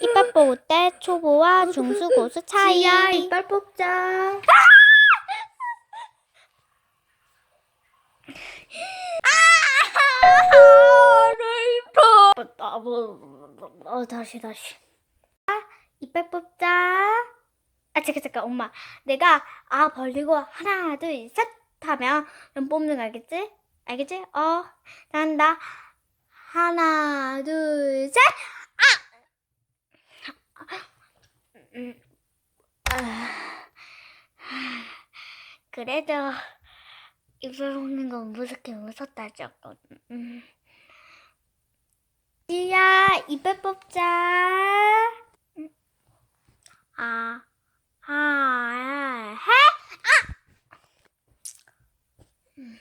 이빨 뽑을 때 초보와 중수 고수 차이. 지야 이빨 뽑자. 어, 다시 다시. 아, 이빨 뽑자. 아 잠깐 잠깐 엄마. 내가 아 벌리고 하나 둘 셋 하면 넌 뽑는 거 알겠지? 알겠지? 어, 난다. 하나, 둘, 셋. 아! 음. 아. 그래도 입을 먹는 건 무섭게 무섭다죠. 음. 야 입을 뽑자. 음. 아, 아, 해, 아. 음.